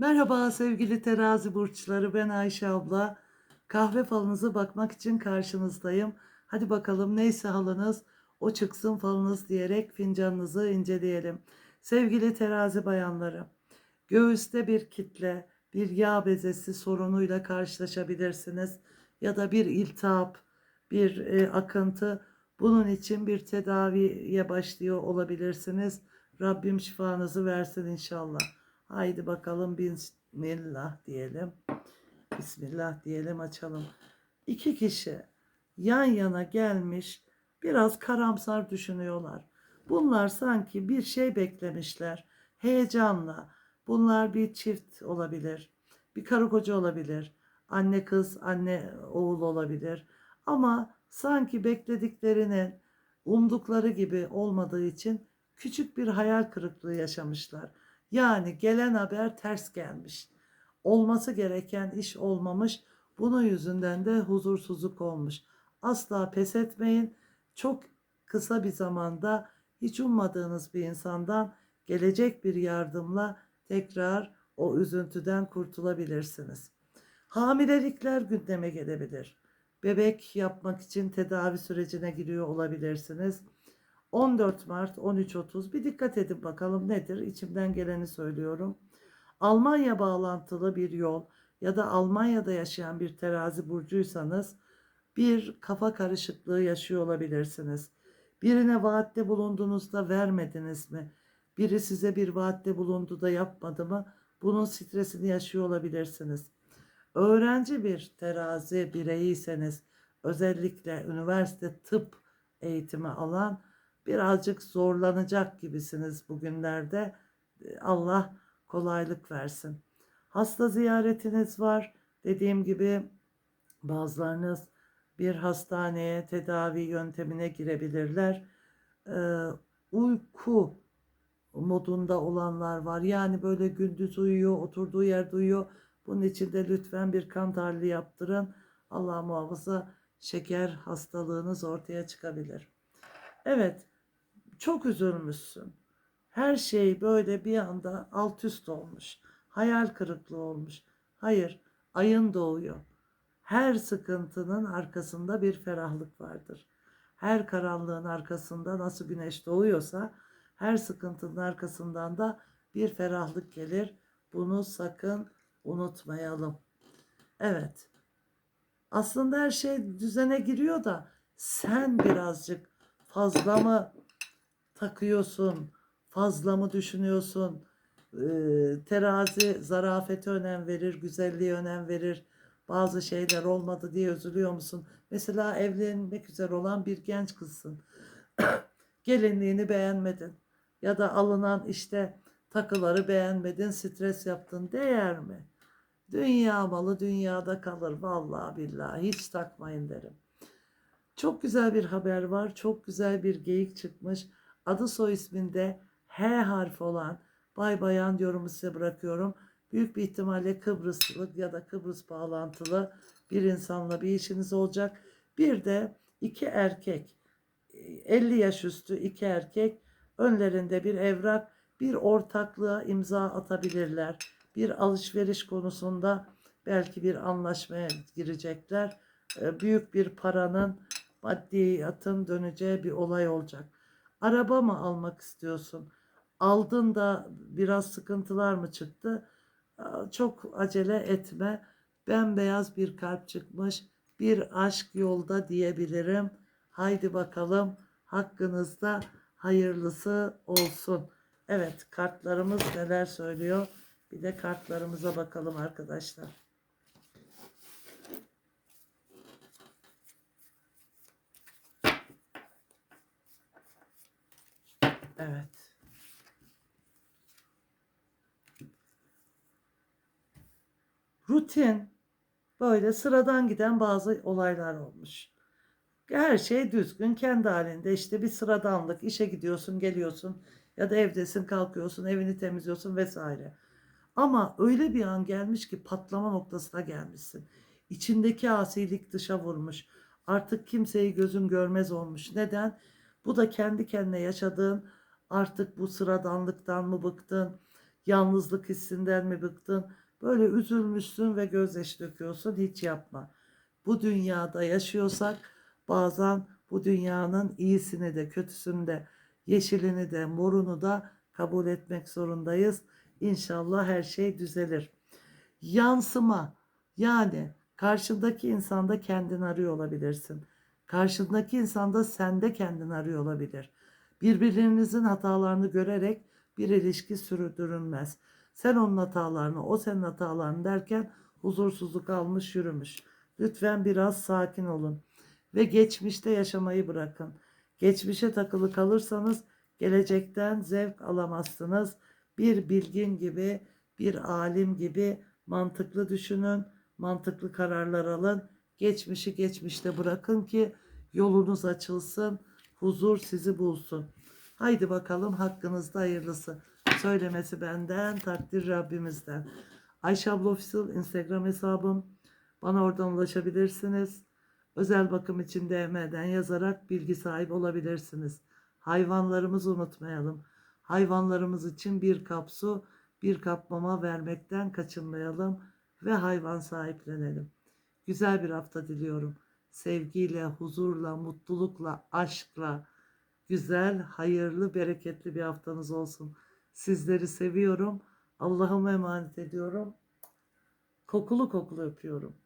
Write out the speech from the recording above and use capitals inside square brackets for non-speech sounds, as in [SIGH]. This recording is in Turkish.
Merhaba sevgili terazi burçları ben Ayşe abla. Kahve falınıza bakmak için karşınızdayım. Hadi bakalım neyse halınız o çıksın falınız diyerek fincanınızı inceleyelim. Sevgili terazi bayanları, göğüste bir kitle, bir yağ bezesi sorunuyla karşılaşabilirsiniz. Ya da bir iltihap, bir e, akıntı. Bunun için bir tedaviye başlıyor olabilirsiniz. Rabbim şifanızı versin inşallah. Haydi bakalım bismillah diyelim. Bismillah diyelim açalım. İki kişi yan yana gelmiş biraz karamsar düşünüyorlar. Bunlar sanki bir şey beklemişler. Heyecanla. Bunlar bir çift olabilir. Bir karı koca olabilir. Anne kız, anne oğul olabilir. Ama sanki beklediklerinin umdukları gibi olmadığı için küçük bir hayal kırıklığı yaşamışlar. Yani gelen haber ters gelmiş. Olması gereken iş olmamış. Bunun yüzünden de huzursuzluk olmuş. Asla pes etmeyin. Çok kısa bir zamanda hiç ummadığınız bir insandan gelecek bir yardımla tekrar o üzüntüden kurtulabilirsiniz. Hamilelikler gündeme gelebilir. Bebek yapmak için tedavi sürecine giriyor olabilirsiniz. 14 Mart 13.30 bir dikkat edin bakalım nedir? İçimden geleni söylüyorum. Almanya bağlantılı bir yol ya da Almanya'da yaşayan bir terazi burcuysanız bir kafa karışıklığı yaşıyor olabilirsiniz. Birine vaatte bulunduğunuzda vermediniz mi? Biri size bir vaatte bulundu da yapmadı mı? Bunun stresini yaşıyor olabilirsiniz. Öğrenci bir terazi bireyiyseniz özellikle üniversite tıp eğitimi alan birazcık zorlanacak gibisiniz bugünlerde. Allah kolaylık versin. Hasta ziyaretiniz var. Dediğim gibi bazılarınız bir hastaneye tedavi yöntemine girebilirler. Ee, uyku modunda olanlar var. Yani böyle gündüz uyuyor, oturduğu yerde uyuyor. Bunun için de lütfen bir kan tahlili yaptırın. Allah muhafaza şeker hastalığınız ortaya çıkabilir. Evet, çok üzülmüşsün. Her şey böyle bir anda alt üst olmuş. Hayal kırıklığı olmuş. Hayır, ayın doğuyor. Her sıkıntının arkasında bir ferahlık vardır. Her karanlığın arkasında nasıl güneş doğuyorsa her sıkıntının arkasından da bir ferahlık gelir. Bunu sakın unutmayalım. Evet. Aslında her şey düzene giriyor da sen birazcık fazla mı takıyorsun? Fazla mı düşünüyorsun? Ee, terazi zarafete önem verir, güzelliğe önem verir. Bazı şeyler olmadı diye üzülüyor musun? Mesela evlenmek üzere olan bir genç kızsın. [COUGHS] Gelinliğini beğenmedin. Ya da alınan işte takıları beğenmedin, stres yaptın. Değer mi? Dünya malı dünyada kalır. Vallahi billahi hiç takmayın derim. Çok güzel bir haber var. Çok güzel bir geyik çıkmış. Adı soy isminde H harfi olan Bay Bayan yorumu size bırakıyorum. Büyük bir ihtimalle Kıbrıslı ya da Kıbrıs bağlantılı bir insanla bir işiniz olacak. Bir de iki erkek 50 yaş üstü iki erkek önlerinde bir evrak bir ortaklığa imza atabilirler. Bir alışveriş konusunda belki bir anlaşmaya girecekler. Ee, Büyük bir paranın maddiyatın döneceği bir olay olacak. Araba mı almak istiyorsun? Aldın da biraz sıkıntılar mı çıktı? Çok acele etme. Bembeyaz bir kalp çıkmış. Bir aşk yolda diyebilirim. Haydi bakalım hakkınızda hayırlısı olsun. Evet kartlarımız neler söylüyor? Bir de kartlarımıza bakalım arkadaşlar. Evet. Rutin böyle sıradan giden bazı olaylar olmuş. Her şey düzgün kendi halinde işte bir sıradanlık işe gidiyorsun geliyorsun ya da evdesin kalkıyorsun evini temizliyorsun vesaire. Ama öyle bir an gelmiş ki patlama noktasına gelmişsin. İçindeki asilik dışa vurmuş. Artık kimseyi gözün görmez olmuş. Neden? Bu da kendi kendine yaşadığın artık bu sıradanlıktan mı bıktın? Yalnızlık hissinden mi bıktın? Böyle üzülmüşsün ve gözyaşı döküyorsun. Hiç yapma. Bu dünyada yaşıyorsak bazen bu dünyanın iyisini de kötüsünü de yeşilini de morunu da kabul etmek zorundayız. İnşallah her şey düzelir. Yansıma yani karşındaki insanda kendini arıyor olabilirsin. Karşındaki insanda sende kendini arıyor olabilir. Birbirlerinizin hatalarını görerek bir ilişki sürdürülmez. Sen onun hatalarını, o senin hatalarını derken huzursuzluk almış yürümüş. Lütfen biraz sakin olun ve geçmişte yaşamayı bırakın. Geçmişe takılı kalırsanız gelecekten zevk alamazsınız. Bir bilgin gibi, bir alim gibi mantıklı düşünün, mantıklı kararlar alın. Geçmişi geçmişte bırakın ki yolunuz açılsın, huzur sizi bulsun. Haydi bakalım hakkınızda hayırlısı. Söylemesi benden, takdir Rabbimizden. Ayşe abla Official Instagram hesabım. Bana oradan ulaşabilirsiniz. Özel bakım için DM'den yazarak bilgi sahibi olabilirsiniz. Hayvanlarımızı unutmayalım. Hayvanlarımız için bir kap su, bir kap mama vermekten kaçınmayalım ve hayvan sahiplenelim. Güzel bir hafta diliyorum. Sevgiyle, huzurla, mutlulukla, aşkla, güzel, hayırlı, bereketli bir haftanız olsun. Sizleri seviyorum. Allah'ıma emanet ediyorum. Kokulu kokulu öpüyorum.